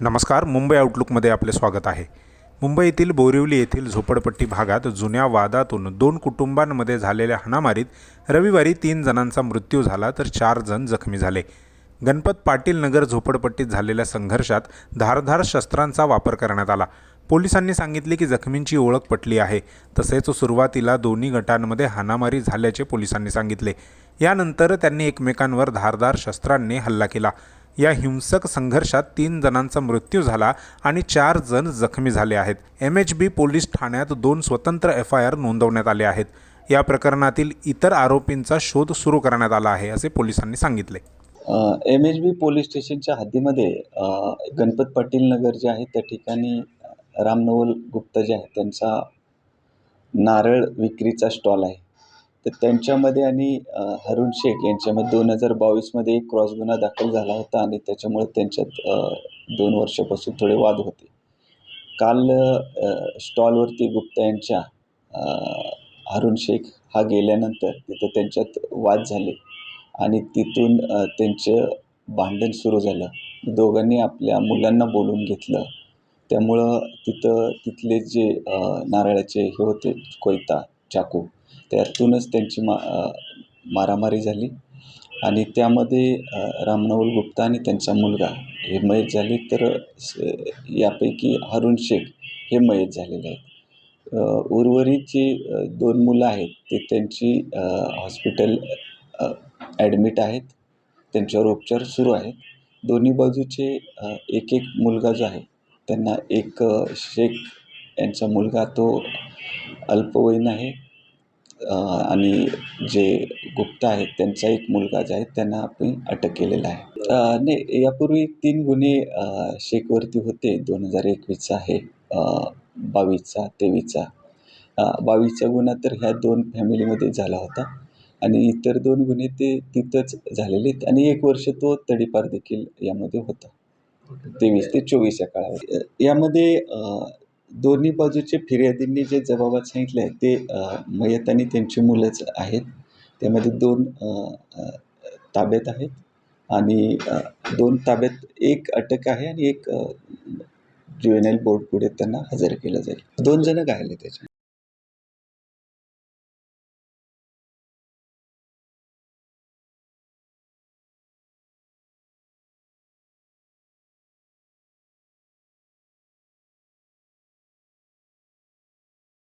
नमस्कार मुंबई आउटलुकमध्ये आपले स्वागत आहे. मुंबईतील बोरिवली येथील झोपडपट्टी भागात जुन्या वादातून दोन कुटुंबांमध्ये झालेल्या हाणामारीत रविवारी तीन जणांचा मृत्यू झाला तर चार जण जखमी झाले. गणपत पाटील नगर झोपडपट्टीत झालेल्या संघर्षात धारधार शस्त्रांचा वापर करण्यात आला. पोलिसांनी सांगितले की जखमींची ओळख पटली आहे. तसेच सुरुवातीला दोन्ही गटांमध्ये हाणामारी झाल्याचे पोलिसांनी सांगितले. यानंतर त्यांनी एकमेकांवर धारदार शस्त्रांनी हल्ला केला. या हिंसक संघर्षात तीन जणांचा मृत्यू झाला आणि चार जण जखमी झाले आहेत. एम एच बी पोलीस ठाण्यात दोन स्वतंत्र एफ आय आर नोंदवण्यात आले आहेत. या प्रकरणातील इतर आरोपींचा शोध सुरू करण्यात आला आहे असे पोलिसांनी सांगितले. एम एच बी पोलीस स्टेशनच्या हद्दीमध्ये गणपत पाटील नगर जे आहे त्या ठिकाणी रामनवल गुप्ता जे आहे त्यांचा नारळ विक्रीचा स्टॉल आहे. तर त्यांच्यामध्ये आणि हरुण शेख यांच्यामध्ये दोन हजार बावीसमध्ये एक क्रॉस गुन्हा दाखल झाला होता आणि त्याच्यामुळे त्यांच्यात दोन वर्षापासून थोडे वाद होते. काल स्टॉलवरती गुप्ता यांच्या हरुण शेख हा गेल्यानंतर तिथं त्यांच्यात वाद झाले आणि तिथून त्यांचं भांडण सुरू झालं. दोघांनी आपल्या मुलांना बोलून घेतलं. त्यामुळं तिथं तिथले जे नारळाचे हे होते कोयता चाकू त्यातूनच त्यांची मा मारामारी झाली. आणि त्यामध्ये रामनवल गुप्ता आणि त्यांचा मुलगा हे मयत झाले. तर यापैकी हरुण शेख हे मयत झालेले आहेत. उर्वरित जी दोन मुलं आहेत. ते त्यांची हॉस्पिटल ॲडमिट आहेत. त्यांच्यावर उपचार सुरू आहेत. दोन्ही बाजूचे एक एक मुलगा जो आहे त्यांना एक शेख यांचा मुलगा तो अल्पवयीन आहे. आणि जे गुप्ता आहेत त्यांचा एक मुलगा जे आहे त्यांना आपण अटक केलेला आहे. नाही यापूर्वी तीन गुन्हे शेखवरती होते. दोन हजार एकवीसचा आहे बावीसचा तेवीसचा. बावीसचा गुन्हा तर ह्या दोन फॅमिलीमध्ये झाला होता. आणि इतर दोन गुन्हे ते तिथंच झालेले आहेत. आणि एक वर्ष तो तडीपार देखील यामध्ये होता. तेवीस ते चोवीस या काळामध्ये यामध्ये दोन्ही बाजूचे फिर्यादींनी जे जबाबात सांगितले आहे ते मयत आणि त्यांची मुलंच आहेत. त्यामध्ये दोन ताब्यात आहेत आणि दोन ताब्यात एक अटक आहे आणि एक ज्युएनएल बोर्ड पुढे त्यांना हजर केलं जाईल. दोन जण घायल आहेत त्याच्यात